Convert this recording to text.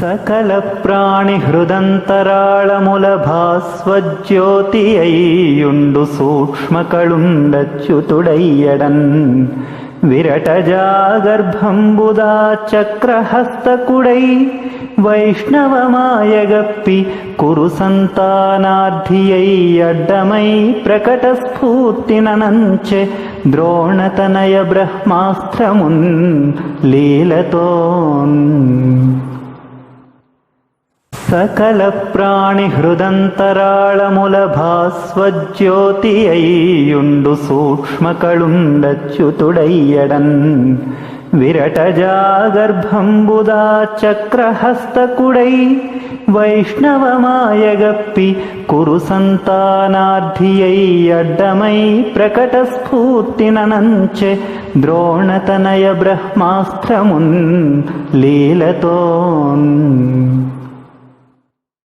సకల ప్రాణి హృదంతరాళముల భాస్వజ్యోతి అయ్యుండు సూక్ష్మకళుండచ్యుతుడయ్యడన్. విరటజాగర్భంబుదా చక్రహస్తకుడై వైష్ణవమాయగప్పి కురు సంతానార్థియై అడ్డమై ప్రకట స్ఫూర్తిననంచె ద్రోణతనయ బ్రహ్మాస్త్రమున్ లీలతోన్. సకల ప్రాణి హృదంతరాళముల భాస్వజ్యోతి అయ్యుండు సూక్ష్మకళుండచ్యుతుడయ్యడన్. విరటజాగర్భంబుదా చక్రహస్తకుడై వైష్ణవమాయగప్పి కురు సంతానార్థియై అడ్డమై ప్రకట స్ఫూర్తిననంచె ద్రోణతనయ బ్రహ్మాస్త్రమున్ లీలతోన్.